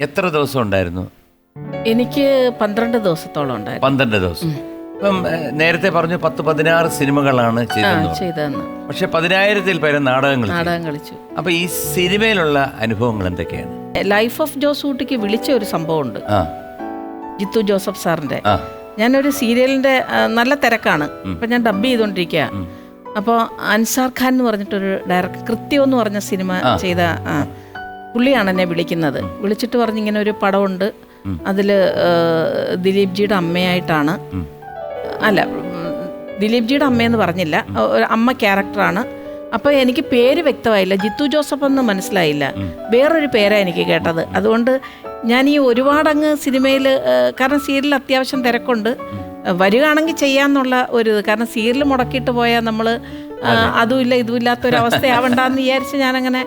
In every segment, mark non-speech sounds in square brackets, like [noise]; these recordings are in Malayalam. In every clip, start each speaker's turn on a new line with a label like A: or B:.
A: എത്ര ദിവസം ഉണ്ടായിരുന്നു?
B: എനിക്ക് പന്ത്രണ്ട് ദിവസത്തോളം ഉണ്ടായിരുന്നു.
A: പന്ത്രണ്ട് ദിവസം. ഇപ്പം നേരത്തെ പറഞ്ഞു പത്ത് പതിനാറ് സിനിമകളാണ് ചെയ്തതെന്ന് പക്ഷെ പതിനായിരത്തിൽ പരം നാടകങ്ങൾ
B: നാടകം കളിച്ചു.
A: അപ്പൊ ഈ സിനിമയിലുള്ള അനുഭവങ്ങൾ എന്തൊക്കെയാണ്?
B: ലൈഫ് ഓഫ് ജോസ് ഊട്ടിക്ക് വിളിച്ച ഒരു സംഭവം
A: ഉണ്ട്
B: ജിത്തു ജോസഫ് സാറിന്റെ. ഞാനൊരു സീരിയലിന്റെ നല്ല തിരക്കാണ്. അപ്പൊ ഞാൻ ഡബ് ചെയ്തോണ്ടിരിക്ക. അപ്പോൾ അൻസാർ ഖാൻ എന്ന് പറഞ്ഞിട്ടൊരു ഡയറക്ടർ കൃത്യം എന്ന് പറഞ്ഞ സിനിമ ചെയ്ത പുള്ളിയാണ് എന്നെ വിളിക്കുന്നത്. വിളിച്ചിട്ട് പറഞ്ഞ് ഇങ്ങനെ ഒരു പടമുണ്ട്. അതിൽ ദിലീപ് ജിയുടെ അമ്മയായിട്ടാണ്. അല്ല ദിലീപ് ജിയുടെ അമ്മയെന്ന് പറഞ്ഞില്ല. ഒരു അമ്മ ക്യാരക്ടറാണ്. അപ്പോൾ എനിക്ക് പേര് വ്യക്തമായില്ല. ജിത്തു ജോസഫ് എന്ന് മനസ്സിലായില്ല വേറൊരു പേരാണ് എനിക്ക് കേട്ടത്. അതുകൊണ്ട് ഞാൻ ഈ ഒരുപാടങ്ങ് സിനിമയിൽ കാരണം സീരിയൽ അത്യാവശ്യം തിരക്കുണ്ട്. വരികയാണെങ്കിൽ ചെയ്യാന്നുള്ള ഒരു ഇത്. കാരണം സീരിയൽ മുടക്കിയിട്ട് പോയാൽ നമ്മൾ അതുമില്ല ഇതുമില്ലാത്ത ഒരു അവസ്ഥയാവണ്ടെന്ന് വിചാരിച്ച് ഞാനങ്ങനെ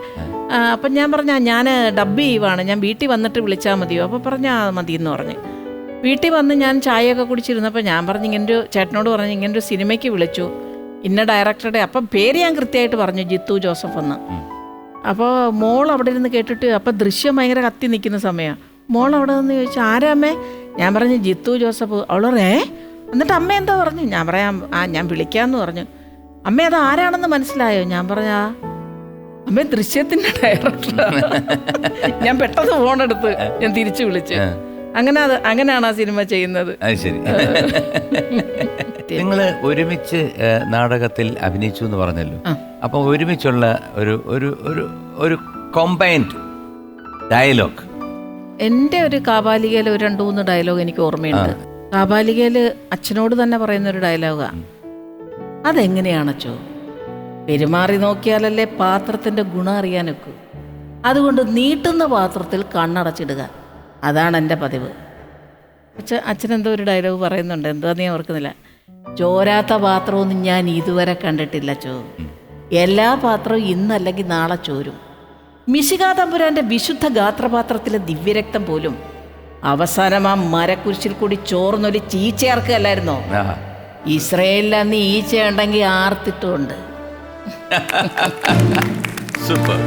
B: അപ്പം ഞാൻ പറഞ്ഞ ഞാൻ ഡബ് ചെയ്യുവാണ്. ഞാൻ വീട്ടിൽ വന്നിട്ട് വിളിച്ചാൽ മതിയോ? അപ്പോൾ പറഞ്ഞാൽ മതി എന്ന് പറഞ്ഞ്. വീട്ടിൽ വന്ന് ഞാൻ ചായയൊക്കെ കുടിച്ചിരുന്നപ്പോൾ ഞാൻ പറഞ്ഞു ഇങ്ങനൊരു ചേട്ടനോട് പറഞ്ഞു ഇങ്ങനൊരു സിനിമയ്ക്ക് വിളിച്ചു. ഇന്ന ഡയറക്ടറുടെ അപ്പം പേര് ഞാൻ കൃത്യമായിട്ട് പറഞ്ഞു ജിത്തു ജോസഫ് എന്ന്. അപ്പോൾ മോൾ അവിടെ ഇരുന്ന് കേട്ടിട്ട് അപ്പം ദൃശ്യം ഭയങ്കര കത്തി നിൽക്കുന്ന സമയമാണ് മോൾ അവിടെ നിന്ന് ചോദിച്ചു ആരാമേ ഞാൻ പറഞ്ഞു ജിത്തു ജോസഫ്. അവളറേ എന്നിട്ട് അമ്മ എന്താ പറഞ്ഞു. ഞാൻ പറയാം ആ ഞാൻ വിളിക്കാമെന്ന് പറഞ്ഞു. അമ്മ അത് ആരാണെന്ന് മനസ്സിലായോ? ഞാൻ പറഞ്ഞാ അമ്മ ദൃശ്യത്തിന്റെ ഡയറക്ടർ ഞാൻ പെട്ടെന്ന് ഫോൺ എടുത്ത് ഞാൻ തിരിച്ചു വിളിച്ചു. അങ്ങനെ അത് അങ്ങനെയാണ് ആ സിനിമ ചെയ്യുന്നത്.
A: അത് ശരി. നിങ്ങൾ ഒരുമിച്ച് ഏഹ്, നാടകത്തിൽ അഭിനയിച്ചു എന്ന് പറഞ്ഞല്ലോ. അപ്പൊ ഒരുമിച്ചുള്ള ഒരു ഒരു ഒരു ഒരു കോമ്പൈൻഡ് ഡയലോഗ്
B: എന്റെ ഒരു കാബാലികയിൽ ഒരു രണ്ടു മൂന്ന് ഡയലോഗ് എനിക്ക് ഓർമ്മയുണ്ട്. കാബാലികയിൽ അച്ഛനോട് തന്നെ പറയുന്ന ഒരു ഡയലോഗാ അതെങ്ങനെയാണച്ചോ? പെരുമാറി നോക്കിയാലല്ലേ പാത്രത്തിന്റെ ഗുണം അറിയാനൊക്കൂ. അതുകൊണ്ട് നീട്ടുന്ന പാത്രത്തിൽ കണ്ണടച്ചിടുക. അതാണ് എന്റെ പതിവ്. പക്ഷെ അച്ഛനെന്തോ ഒരു ഡയലോഗ് പറയുന്നുണ്ട്. എന്തോ നീ ഓർക്കുന്നില്ല. ചോരാത്ത പാത്രമൊന്നും ഞാൻ ഇതുവരെ കണ്ടിട്ടില്ല ചോ. എല്ലാ പാത്രവും ഇന്നല്ലെങ്കിൽ നാളെ ചോരും. മിശികാതമ്പുരാന്റെ വിശുദ്ധ ഗാത്രപാത്രത്തിലെ ദിവ്യരക്തം പോലും അവസാനം ആ മരക്കുരിശിൽ കൂടി ചോർന്നൊരു ചീച്ചയർക്കല്ലായിരുന്നോ?
A: ആ.
B: ഇസ്രയേലിൽ അന്ന് ഈച്ചയുണ്ടെങ്കിൽ ആർത്തിട്ടുമുണ്ട്
A: സൂപ്പർ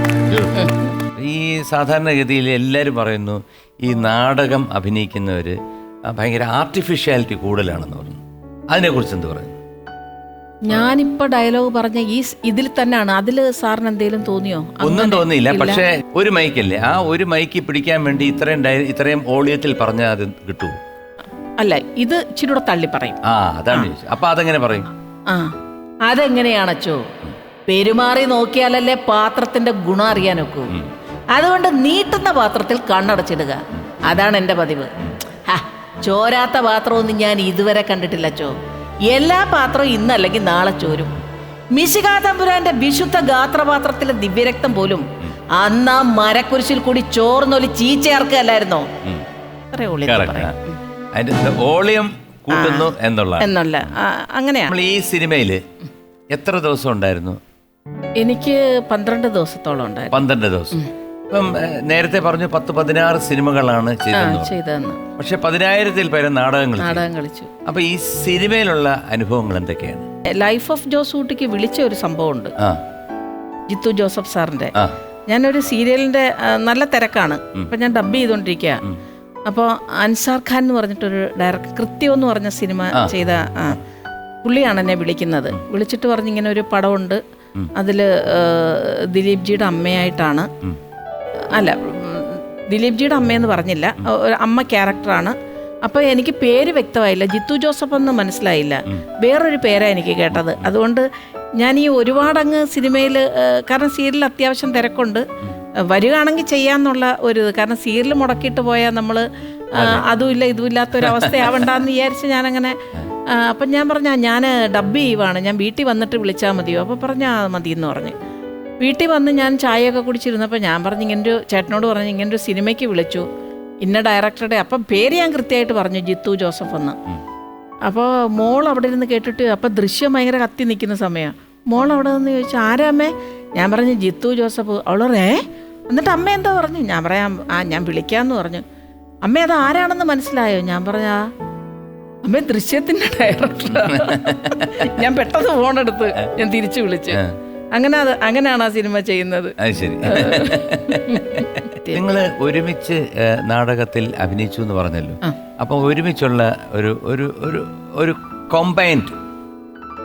A: ഈ സാധാരണഗതിയിൽ എല്ലാവരും പറയുന്നു ഈ നാടകം അഭിനയിക്കുന്നവർ ഭയങ്കര ആർട്ടിഫിഷ്യാലിറ്റി കൂടുതലാണെന്ന് പറഞ്ഞു. അതിനെക്കുറിച്ച് എന്ത് പറയുന്നു?
B: ഞാനിപ്പോ ഡയലോഗ് പറഞ്ഞ ഈ ഇതിൽ തന്നെയാണ്. അതിൽ സാറിന് എന്തെങ്കിലും തോന്നിയോ?
A: ഒന്നും തോന്നിയില്ല. പക്ഷേ ഒരു മൈക്കല്ലേ? ആ ഒരു മൈക്ക് പിടിക്കാൻ വേണ്ടി ഇത്രയും ഇത്രയും ഓളിയത്തിൽ പറഞ്ഞാൽ അത് കിട്ടുമോ
B: അല്ല ഇത് ഇച്ചിരൂടെ തള്ളി പറയും.
A: ആ അതാണ് അപ്പൊ അതെങ്ങനെ പറയും?
B: ആ അതെങ്ങനെയാണച്ചോ? പെരുമാറി നോക്കിയാലല്ലേ പാത്രത്തിന്റെ ഗുണം അറിയാനൊക്കൂ അതുകൊണ്ട് നീട്ടുന്ന പാത്രത്തിൽ കണ്ണടച്ചിടുക. അതാണ് എന്റെ പതിവ്. ചോരാത്ത പാത്രമൊന്നും ഞാൻ ഇതുവരെ കണ്ടിട്ടില്ല ചോ. എല്ലാ പാത്രവും ഇന്നല്ലെങ്കിൽ നാളെ ചോരും. മിശികാ തമ്പുരാന്റെ വിശുദ്ധ ഗാത്രപാത്രത്തിലെ ദിവ്യരക്തം പോലും അന്ന് ആ മരക്കുരിശിൽ കൂടി ചോർന്നൊലി ചീച്ചയർക്കല്ലായിരുന്നോ.
A: ഓളിയം കൂട്ടുന്നു എന്നുള്ള.
B: എന്നുള്ള. അങ്ങനെയാണ്
A: ഈ സിനിമയിൽ എത്ര ദിവസം ഉണ്ടായിരുന്നു?
B: എനിക്ക് പന്ത്രണ്ട് ദിവസത്തോളം ഉണ്ടായിരുന്നു.
A: പന്ത്രണ്ട് ദിവസം. ഇപ്പം നേരത്തെ പറഞ്ഞു പത്ത് പതിനാറ് സിനിമകളാണ് ചെയ്തതെന്ന് പക്ഷെ പതിനായിരത്തിൽ പേരെ നാടകങ്ങൾ
B: നാടകം കളിച്ചു
A: അപ്പൊ ഈ സിനിമയിലുള്ള അനുഭവങ്ങൾ എന്തൊക്കെയാണ്?
B: ലൈഫ് ഓഫ് ജോസ് ഊട്ടിക്ക് വിളിച്ച ഒരു സംഭവം
A: ഉണ്ട്
B: ജിത്തു ജോസഫ് സാറിന്റെ. ഞാനൊരു സീരിയലിന്റെ നല്ല തിരക്കാണ്. അപ്പൊ ഞാൻ ഡബ് ചെയ്തോണ്ടിരിക്ക. അപ്പോൾ അൻസാർ ഖാൻ എന്ന് പറഞ്ഞിട്ടൊരു ഡയറക്ടർ കൃത്യം എന്ന് പറഞ്ഞ സിനിമ ചെയ്ത പുള്ളിയാണ് എന്നെ വിളിക്കുന്നത്. വിളിച്ചിട്ട് പറഞ്ഞിങ്ങനെ ഒരു പടമുണ്ട്. അതിൽ ദിലീപ് ജിയുടെ അമ്മയായിട്ടാണ്. അല്ല ദിലീപ് ജിയുടെ അമ്മയെന്ന് പറഞ്ഞില്ല. ഒരു അമ്മ ക്യാരക്ടറാണ്. അപ്പോൾ എനിക്ക് പേര് വ്യക്തമായില്ല. ജിത്തു ജോസഫ് എന്ന് മനസ്സിലായില്ല വേറൊരു പേരാണ് എനിക്ക് കേട്ടത്. അതുകൊണ്ട് ഞാൻ ഈ ഒരുപാടങ്ങ് സിനിമയിൽ കാരണം സീരിയൽ അത്യാവശ്യം തിരക്കുണ്ട്. വരികയാണെങ്കിൽ ചെയ്യാന്നുള്ള ഒരു ഇത്. കാരണം സീരിയൽ മുടക്കിയിട്ട് പോയാൽ നമ്മൾ അതുമില്ല ഇതുമില്ലാത്ത ഒരു അവസ്ഥയാവണ്ടെന്ന് വിചാരിച്ച് ഞാനങ്ങനെ അപ്പം ഞാൻ പറഞ്ഞാൽ ഞാൻ ഡബ് ചെയ്യുവാണ് ഞാൻ വീട്ടിൽ വന്നിട്ട് വിളിച്ചാൽ മതിയോ? അപ്പോൾ പറഞ്ഞാൽ മതി എന്ന് പറഞ്ഞ്. വീട്ടിൽ വന്ന് ഞാൻ ചായയൊക്കെ കുടിച്ചിരുന്നപ്പോൾ ഞാൻ പറഞ്ഞു ഇങ്ങനെ ഒരു ചേട്ടനോട് പറഞ്ഞു ഇങ്ങനെ ഒരു സിനിമയ്ക്ക് വിളിച്ചു. ഇന്ന ഡയറക്ടറുടെ അപ്പം പേര് ഞാൻ കൃത്യമായിട്ട് പറഞ്ഞു ജിത്തു ജോസഫ് എന്ന്. അപ്പോൾ മോൾ അവിടെ ഇരുന്ന് കേട്ടിട്ട് അപ്പം ദൃശ്യം ഭയങ്കര കത്തി നിൽക്കുന്ന സമയമാണ് മോൾ അവിടെ നിന്ന് ചോദിച്ചു ആരാ അമ്മേ? ഞാൻ പറഞ്ഞു ജിത്തു ജോസഫ്. അവളറേ എന്നിട്ട് അമ്മ എന്താ പറഞ്ഞു? ഞാൻ പറയാം ആ ഞാൻ വിളിക്കാമെന്ന് പറഞ്ഞു. അമ്മ അത് ആരാണെന്ന് മനസ്സിലായോ? ഞാൻ പറഞ്ഞാ അമ്മ ദൃശ്യത്തിന്റെ ഡയറക്ടർ ഞാൻ പെട്ടെന്ന് ഫോൺ എടുത്ത് ഞാൻ തിരിച്ചു വിളിച്ച്. അങ്ങനെ അത് അങ്ങനെയാണ് ആ സിനിമ ചെയ്യുന്നത്.
A: അത് ശരി. നിങ്ങൾ ഒരുമിച്ച് നാടകത്തിൽ അഭിനയിച്ചു എന്ന് പറഞ്ഞല്ലോ. അപ്പൊ ഒരുമിച്ചുള്ള ഒരു ഒരു ഒരു ഒരു കോമ്പൈൻഡ്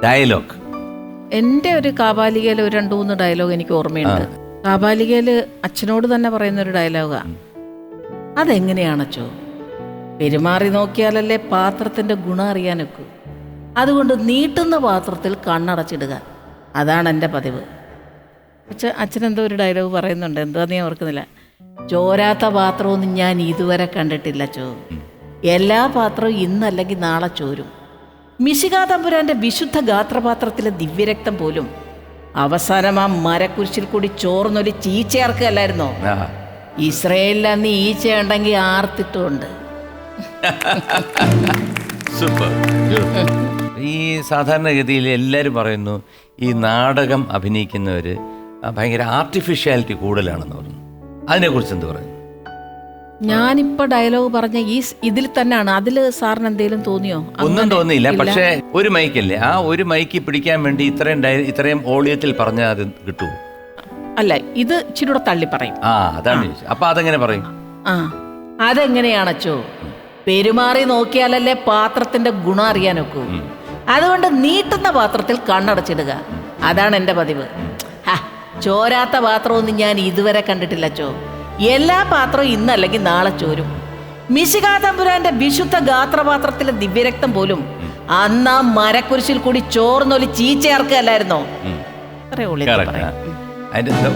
A: ഡയലോഗ്
B: എന്റെ ഒരു കാബാലികയിൽ ഒരു രണ്ട് മൂന്ന് ഡയലോഗ് എനിക്ക് ഓർമ്മയുണ്ട്. കാബാലികയിൽ അച്ഛനോട് തന്നെ പറയുന്ന ഒരു ഡയലോഗാ അതെങ്ങനെയാണച്ചോ? പെരുമാറി നോക്കിയാലല്ലേ പാത്രത്തിന്റെ ഗുണം അറിയാനൊക്കൂ. അതുകൊണ്ട് നീട്ടുന്ന പാത്രത്തിൽ കണ്ണടച്ചിടുക. അതാണ് എന്റെ പതിവ്. പക്ഷെ അച്ഛനെന്തോ ഒരു ഡയലോഗ് പറയുന്നുണ്ട്. എന്തോ നീ ഓർക്കുന്നില്ല. ചോരാത്ത പാത്രമൊന്നും ഞാൻ ഇതുവരെ കണ്ടിട്ടില്ല ചോ. എല്ലാ പാത്രവും ഇന്നല്ലെങ്കിൽ നാളെ ചോരും. മിശികാ തമ്പുരാന്റെ വിശുദ്ധ ഗാത്രപാത്രത്തിലെ ദിവ്യരക്തം പോലും അവസാനം ആ മരക്കുരിശിൽ കൂടി ചോർന്നൊരു ചീച്ചയർക്കല്ലായിരുന്നോ? ഇസ്രയേലിൽ അന്ന് ഈച്ച ഉണ്ടെങ്കിൽ ആർത്തിട്ടുമുണ്ട് [laughs]
A: സൂപ്പർ ഈ സാധാരണഗതിയിൽ എല്ലാവരും പറയുന്നു ഈ നാടകം അഭിനയിക്കുന്നവർ ഭയങ്കര ആർട്ടിഫിഷ്യാലിറ്റി കൂടുതലാണെന്ന് പറഞ്ഞു അതിനെക്കുറിച്ച് എന്ത് പറയുന്നു?
B: ഞാനിപ്പോ ഡയലോഗ് പറഞ്ഞ ഈ ഇതിൽ തന്നെയാണ്. അതിൽ സാറിന് എന്തെങ്കിലും തോന്നിയോ?
A: ഒന്നും തോന്നിയില്ല. പക്ഷേ ഒരു മൈക്കല്ലേ? ആ ഒരു മൈക്ക് പിടിക്കാൻ വേണ്ടി ഇത്രയും ഇത്രയും ഓളിയത്തിൽ പറഞ്ഞാൽ അത് കിട്ടുമോ
B: അല്ല ഇത് ഇച്ചിരി തള്ളി പറയും.
A: ആ അതാണ് അപ്പൊ അതെങ്ങനെ പറയും?
B: ആ അതെങ്ങനെയാണച്ചോ? പെരുമാറി നോക്കിയാലല്ലേ പാത്രത്തിന്റെ ഗുണം അറിയാനൊക്കൂ. അതുകൊണ്ട് നീട്ടുന്ന പാത്രത്തിൽ കണ്ണടച്ചിടുക. അതാണ് എന്റെ പതിവ്. ചോരാത്ത പാത്രമൊന്നും ഞാൻ ഇതുവരെ കണ്ടിട്ടില്ല ചോ. എല്ലാ പാത്രവും ഇന്നല്ലെങ്കിൽ നാളെ ചോരും. മിശികാതമ്പുരാന്റെ വിശുദ്ധ ഗാത്രപാത്രത്തിലെ ദിവ്യരക്തം പോലും അന്ന് ആ മരക്കുരിശിൽ കൂടി ചോർന്നൊലി ചീച്ചയർക്കല്ലായിരുന്നോ.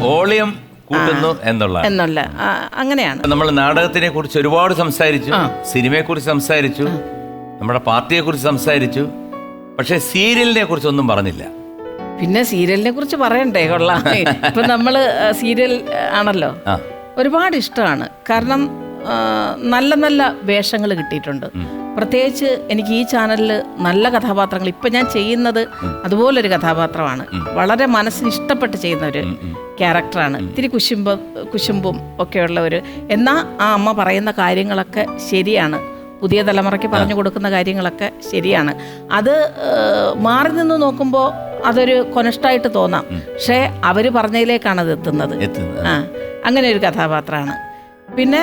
A: ഓളിയം കൂട്ടുന്നു എന്നുള്ള
B: എന്നുള്ള അങ്ങനെയാണ്.
A: നമ്മൾ നാടകത്തിനെ കുറിച്ച് ഒരുപാട് സംസാരിച്ചു സിനിമയെ കുറിച്ച് സംസാരിച്ചു നമ്മുടെ പാർട്ടിയെ കുറിച്ച് സംസാരിച്ചു പക്ഷെ സീരിയലിനെ കുറിച്ച് ഒന്നും പറഞ്ഞില്ല.
B: പിന്നെ സീരിയലിനെ കുറിച്ച് പറയണ്ടേ കൊള്ളാം. [laughs] ഇപ്പൊ നമ്മൾ സീരിയൽ ആണല്ലോ. ഒരുപാട് ഇഷ്ടമാണ്. കാരണം നല്ല നല്ല വേഷങ്ങൾ കിട്ടിയിട്ടുണ്ട്. പ്രത്യേകിച്ച് എനിക്ക് ഈ ചാനലിൽ നല്ല കഥാപാത്രങ്ങൾ ഇപ്പം ഞാൻ ചെയ്യുന്നത് അതുപോലൊരു കഥാപാത്രമാണ്. വളരെ മനസ്സിന് ഇഷ്ടപ്പെട്ട് ചെയ്യുന്ന ഒരു ക്യാരക്ടറാണ്. ഇത്തിരി കുശുമ്പ കുശുമ്പും ഒക്കെയുള്ള ഒരു. എന്നാൽ ആ അമ്മ പറയുന്ന കാര്യങ്ങളൊക്കെ ശരിയാണ്. പുതിയ തലമുറയ്ക്ക് പറഞ്ഞു കൊടുക്കുന്ന കാര്യങ്ങളൊക്കെ ശരിയാണ്. അത് മാറി നിന്ന് നോക്കുമ്പോൾ അതൊരു കൊനഷ്ടായിട്ട് തോന്നാം. പക്ഷേ അവർ പറഞ്ഞതിലേക്കാണ് അത് എത്തുന്നത്. ആ അങ്ങനെ ഒരു കഥാപാത്രമാണ്. പിന്നെ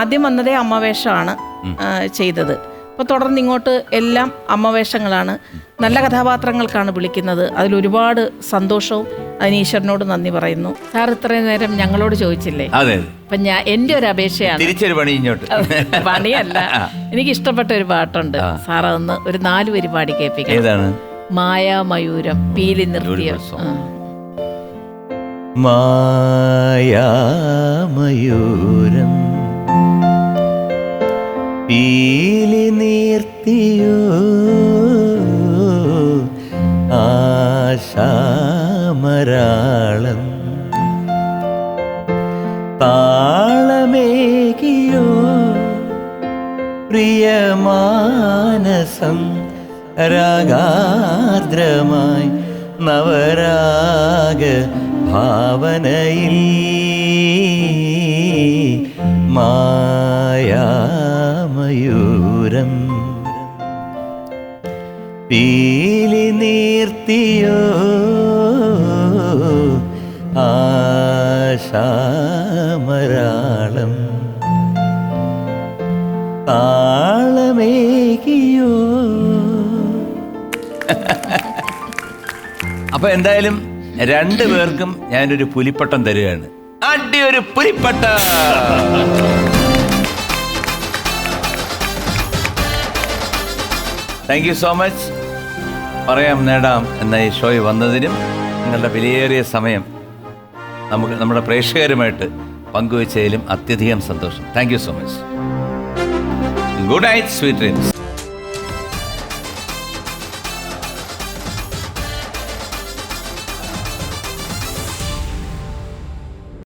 B: ആദ്യം വന്നതേ അമ്മവേഷമാണ് ചെയ്തത്. അപ്പോൾ തുടർന്ന് ഇങ്ങോട്ട് എല്ലാം അമ്മവേഷങ്ങളാണ് നല്ല കഥാപാത്രങ്ങൾക്കാണ് വിളിക്കുന്നത്. അതിലൊരുപാട് സന്തോഷവും അതിന് ഈശ്വരനോട് നന്ദി പറയുന്നു. സാർ ഇത്രയും നേരം ഞങ്ങളോട് ചോദിച്ചില്ലേ?
A: അതെ
B: അപ്പം ഞാൻ എന്റെ ഒരു അപേക്ഷയാണ്.
A: തിരിച്ചൊരു പണി ഇങ്ങോട്ട്.
B: പണിയല്ല. എനിക്ക് ഇഷ്ടപ്പെട്ട ഒരു പാട്ടുണ്ട്. സാർ അതൊന്ന് ഒരു നാല് പരിപാടി കേൾപ്പിക്കാം മായാമയൂരം പീലി നിർത്തിയ.
A: മായാമയൂരം. പീലി നീർത്തിയോ ആശാമരാളം. താളമേകിയോ പ്രിയമാനസം രാഗാദ്രമായി നവരാഗ ഭാവനയിൽ മായാമയൂരം. പീലി നീർത്തിയോ ആശാമരാളം. താളമേകിയോ. അപ്പൊ എന്തായാലും രണ്ടു പേർക്കും ഞാനൊരു പുലിപ്പട്ടം തരികയാണ്. അടി ഒരു പുലിപ്പട്ട. താങ്ക് യു സോ മച്ച് പറയാം നേടാം എന്ന ഈ ഷോയിൽ വന്നതിനും നിങ്ങളുടെ വിലയേറിയ സമയം നമുക്ക് നമ്മുടെ പ്രേക്ഷകരുമായിട്ട് പങ്കുവച്ചതിലും അത്യധികം സന്തോഷം. Thank you so much good night sweet dreams